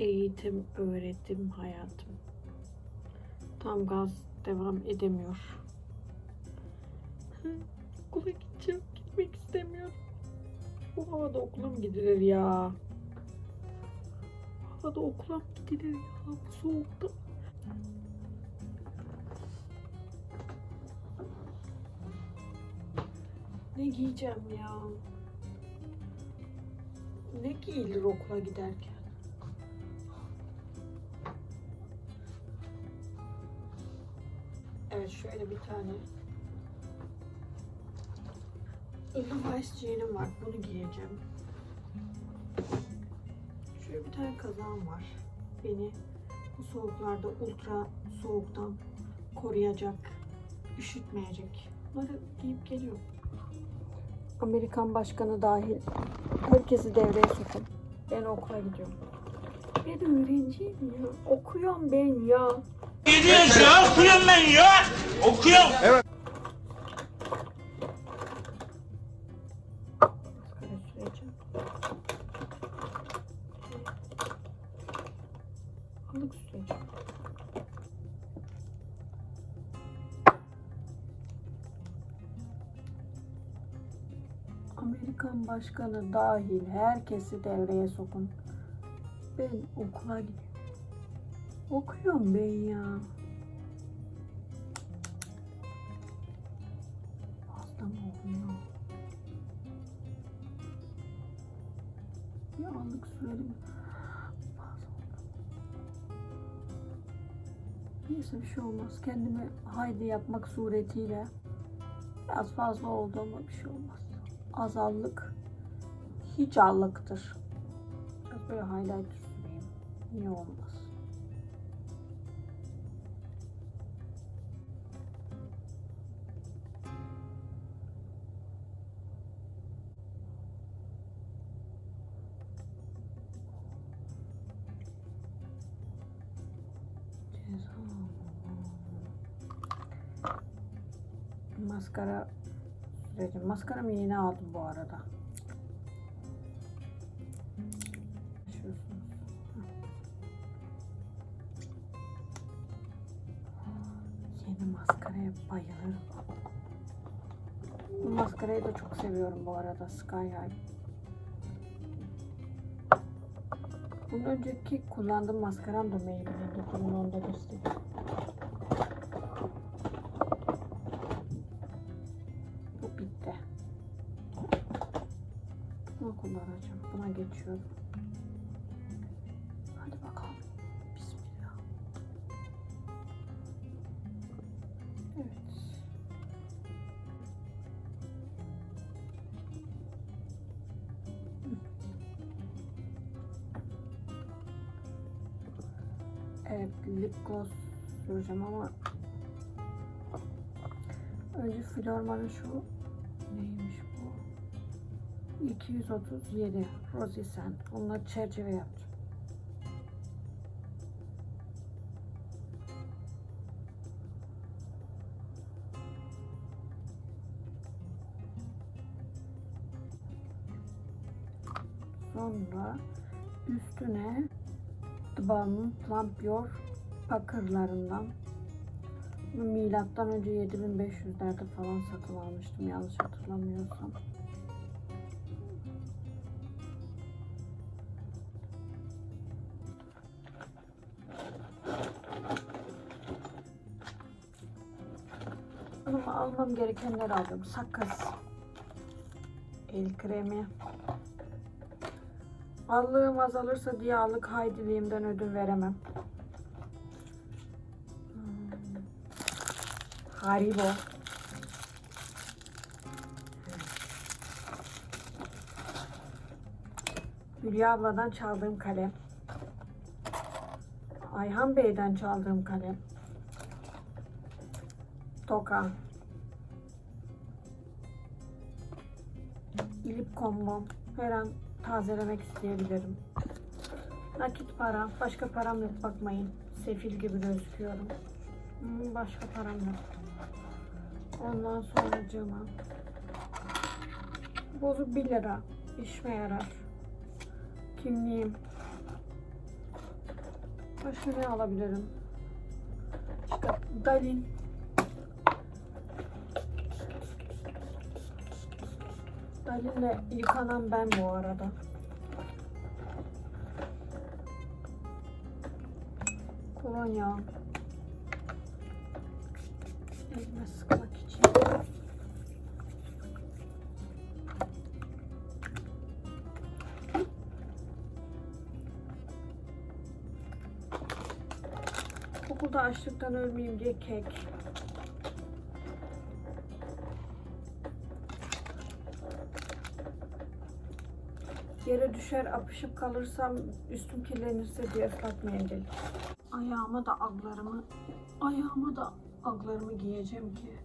eğitim, öğretim hayatım. Tam gaz devam edemiyor. Okula gideceğim. Gitmek istemiyorum. Bu havada okula mı gidilir ya? Havada okula mı gidilir ya? Bu soğukta. Ne giyeceğim ya? Ne giyilir okula giderken? Şöyle bir tane Levi's jeanim var. Bunu giyeceğim. Şöyle bir tane kazağım var. Beni bu soğuklarda ultra soğuktan koruyacak, üşütmeyecek. Bunları giyip geliyorum. Amerikan başkanı dahil herkesi devreye sokun. Ben okula gidiyorum. Ben öğrenciyim ya. Okuyorum ben ya. Gidiyorsun ya okuyorum ben ya. Okuyorum. Süreceğim. Amerikan başkanı dahil herkesi devreye sokun. Ben okula gidiyorum. Okuyorum ben ya. Hasta mı oluyor? Bir anlık sürelim. Neyse bir şey olmaz. Kendimi haydi yapmak suretiyle biraz fazla oldu ama bir şey olmaz. Azallık hiç allıktır. Biraz böyle highlighter süreyim. Niye olmaz? Maskara süreceğim. Maskaramı yeni aldım bu arada. Yeni maskaraya bayılırım. Bu maskarayı da çok seviyorum bu arada. Sky High. Bundan önceki kullandığım maskaram da Maybelline'de. Durun onu geçiyorum. Hadi bakalım. Bismillah. Evet. Evet, lip gloss süreceğim ama önce Florman'ın şu? 237 Rosy Scent. Onunla çerçeve yapacağım. Sonra üstüne The Balm'ın Your bakırlarından milattan önce 7500'lerde falan satın almıştım yanlış hatırlamıyorsam. Almam gerekenleri aldım. Sakız. El kremi. Allığım azalırsa diye allık haydiliğimden ödün veremem. Hmm. Haribo. Hülya abladan çaldığım kalem. Ayhan Bey'den çaldığım kalem. Toka. Kombom. Her an tazelemek isteyebilirim. Nakit para. Başka param yok bakmayın. Sefil gibi gözüküyorum. Hmm, Başka param yok. Ondan sonra cama. Bozuk 1 lira. İşime yarar. Kimliğim. Başka ne alabilirim? İşte Dalin. Dalin'le yıkanan ben bu arada. Kolonya. Elime sıkmak için. Okulda açlıktan ölmeyeyim diye kek. Yere düşer apışıp kalırsam üstüm kirlenirse diye ıslak mendil. Ayağıma da aglarımı, ayağıma da aglarımı giyeceğim ki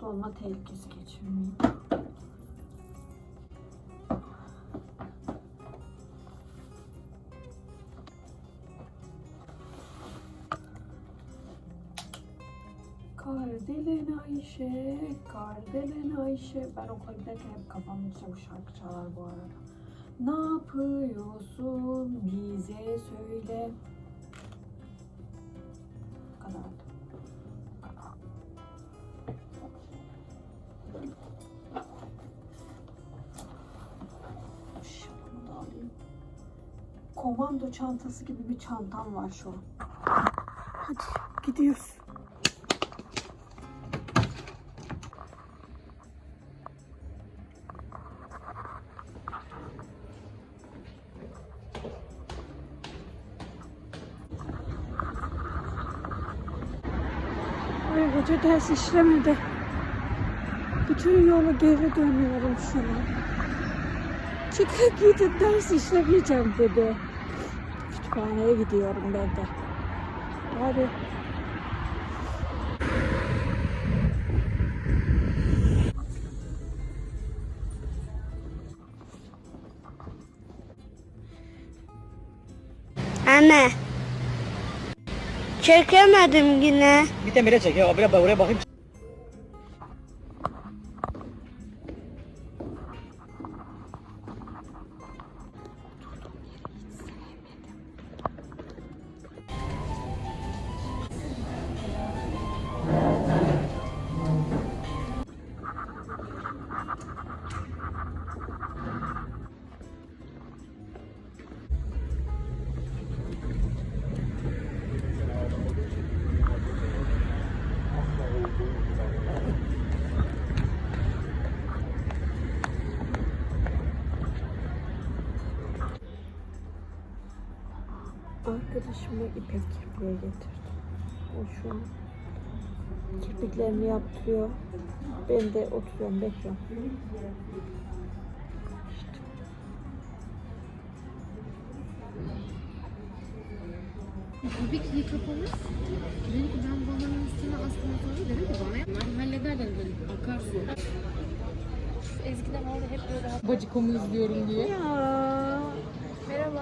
dolma tehlikesi geçirmeyeyim. Kardelen Ayşe, Kardelen Ayşe. Ben okula giderken hep kafamın içinde bu şarkı çalar bu arada. Ne yapıyorsun bize söyle. Komando çantası gibi bir çantam var şu an. Hadi gidiyoruz. Hoca ders işlemedi. Bütün yolu geri dönüyorum şu an. Çıkıp gidip ders işlemeyeceğim dedi. Kütüphaneye gidiyorum ben de. Hadi. Anne. Çekemedim yine. Bir de bire çek ya. Oraya, oraya bakayım. Arkadaşıma ipek kirpiğe getirdim. O şu an kirpiklerini yaptırıyor. Ben de oturuyorum bekliyorum. İşte. Tabii ki kapamaz. Dedi ki ben balonun üstüne aslında sonra dedim ki bana yapma. Hallederler böyle akarsu. Eskiden orada hep böyle bacikomu izliyorum diye. Ya. Merhaba.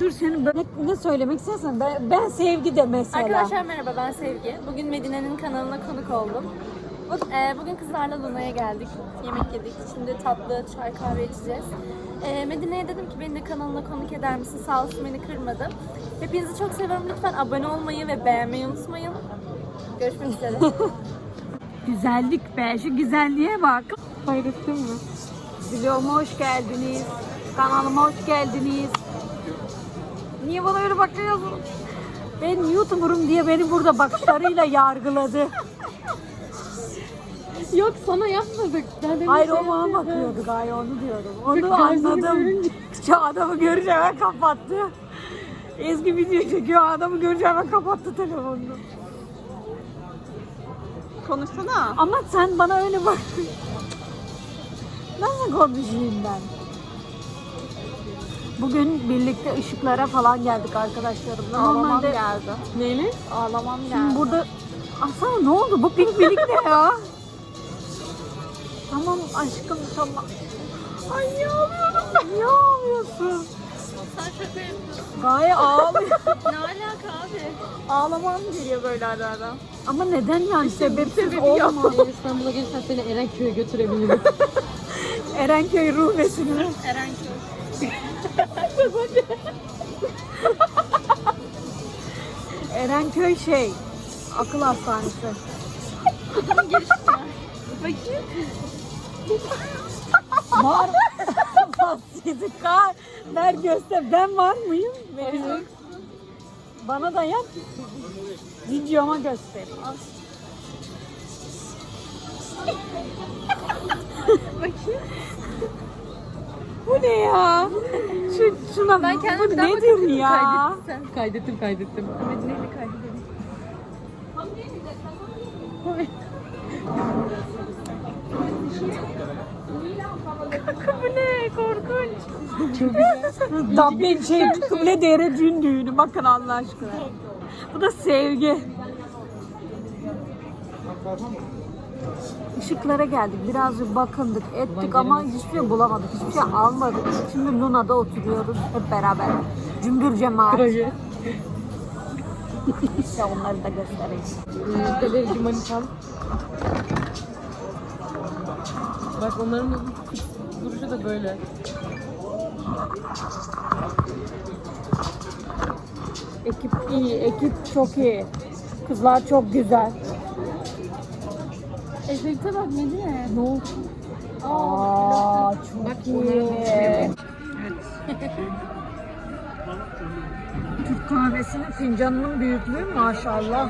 Dur senin ben ne, söylemek istersen ben, ben sevgi de mesela. Arkadaşlar merhaba ben Sevgi. Bugün Medine'nin kanalına konuk oldum. Ee, bugün kızlarla Luna'ya geldik. Yemek yedik. Şimdi tatlı çay kahve içeceğiz. Ee, Medine'ye dedim ki beni de kanalına konuk eder misin? Sağ olsun beni kırmadı. Hepinizi çok seviyorum. Lütfen abone olmayı ve beğenmeyi unutmayın. Görüşmek üzere. Güzellik be şu güzelliğe bak. Hayrettin mi? Videoma hoş geldiniz. Kanalıma hoş geldiniz. Niye bana öyle bakıyorsun? Ben YouTuber'ım diye beni burada bakışlarıyla yargıladı. Yok sana yapmadık. Ben de Hayır o bana bakıyordu gayet onu diyorum. Onu anladım. Şu adamı görünce hemen kapattı. Ezgi video çekiyor adamı görünce hemen kapattı telefonunu. Konuşsana. Ama sen bana öyle bak. Nasıl konuşayım ben? Bugün birlikte ışıklara falan geldik arkadaşlarımla. Ağlamam Normalde geldi. Neyli? Ağlamam Şimdi geldi. burada Asana ne oldu? Bu pink birlik ne ya? tamam aşkım tamam. Ay niye ağlıyorum? Niye ağlıyorsun? Sen şaka yapıyorsun. Gaye ağlıyor. Ne alaka abi? Ağlamam geliyor böyle ara ara. Ama neden yani sebepsiz sebebi yok. olma. İstanbul'a gelirsen seni Erenköy'e götürebilirim. Erenköy ruhbesini. Erenköy. Erenköy şey, akıl hastanesi. var. Sizi kar. Ver göster. Ben var mıyım? Benim. Bana da yap. Videoma göstereyim. Bu ne ya? Şu, şuna Ben bu nedir ya? Kaydettim kaydettim. Dublin şey kıble değeri düğün düğünü. Bakın Allah aşkına. Bu da sevgi. Işıklara geldik. Birazcık bakındık, ettik ama hiçbir şey bulamadık. Hiçbir şey almadık. Şimdi Luna'da oturuyoruz hep beraber. Cümbür cemaat. İşte onları da göstereyim. Müjdeleri Cumalikan. Bak onların duruşu da böyle. Ekip iyi, ekip çok iyi. Kızlar çok güzel. Efekte bak Medine. Ne oldu? Aa, çok Bak iyi. onların Türk kahvesinin fincanının büyüklüğü maşallah.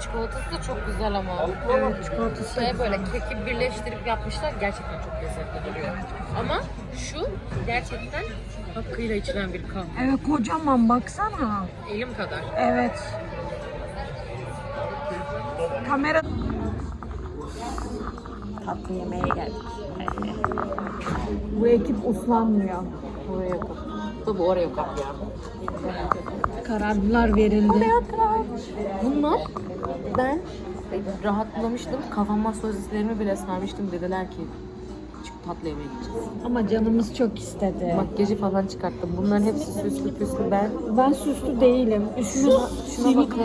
Çikolatası da çok güzel ama. Evet çikolatası. Şey böyle keki birleştirip yapmışlar. Gerçekten çok lezzetli duruyor. Ama şu gerçekten hakkıyla içilen bir kahve. Evet kocaman baksana. Elim kadar. Evet. Kamera Tatlı yemeğe geldik. bu ekip uslanmıyor. Oraya yok. Tabii oraya yok ya. Kararlar verildi. Bunlar ben rahatlamıştım. Kafama sözlerimi bile sarmıştım. Dediler ki çık tatlı yemeğe gideceğiz. Ama canımız çok istedi. Makyajı falan çıkarttım. Bunların hepsi süslü püslü. Ben Ben süslü değilim. Üstümde şuna bakın.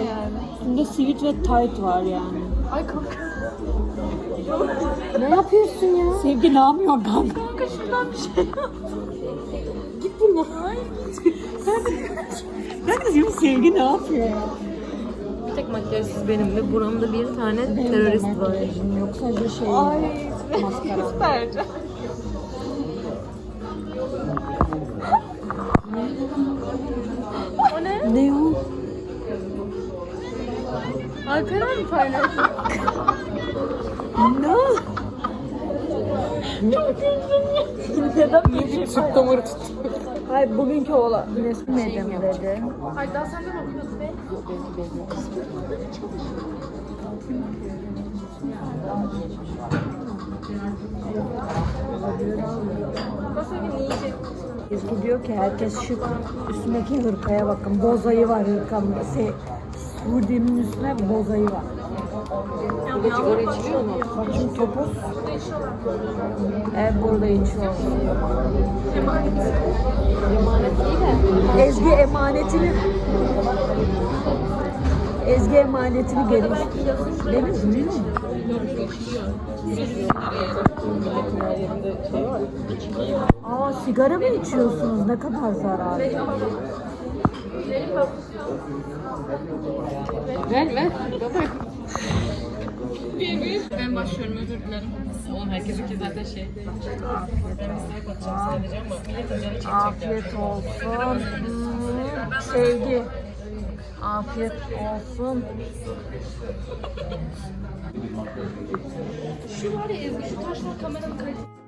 Üstümde sivit ve tight var yani. Ay kanka. ne yapıyorsun ya? Sevgi ne yapıyor kanka? Git buradan. Ben de diyorum Sevgi ne yapıyor? Bir tek makyajsız benim ve buramda bir tane terörist var. Makyajım yok sadece şey. Ay. Maskara. O ne? Ne o? Alperen mi paylaştı? Ne? Neden bir şey Süt damarı tuttu. Hayır bugünkü ola resmedim dedi. Ay daha sen de bakıyorsun be. Ezgi diyor ki herkes şık. Üstündeki hırkaya bakın. Bozayı var hırkamda. Se Suudi'nin üstüne bozayı var. De sigara içiliyor mu? Bakın topuz. Evet burada içiyor. Ezgi emanetini Ezgi emanetini geri istiyor. Değil mi? Değil mi? Aa sigara mı içiyorsunuz? Ne kadar zararlı. Ver ver. Ben başlıyorum özür dilerim. Oğlum herkes ülke zaten şey. Ben bir sıra katacağım sadece ama milletin canı çekecek. Afiyet olsun. Sevgi. Afiyet olsun. Şu var ya Ezgi şu taşlar kameranın kalitesi.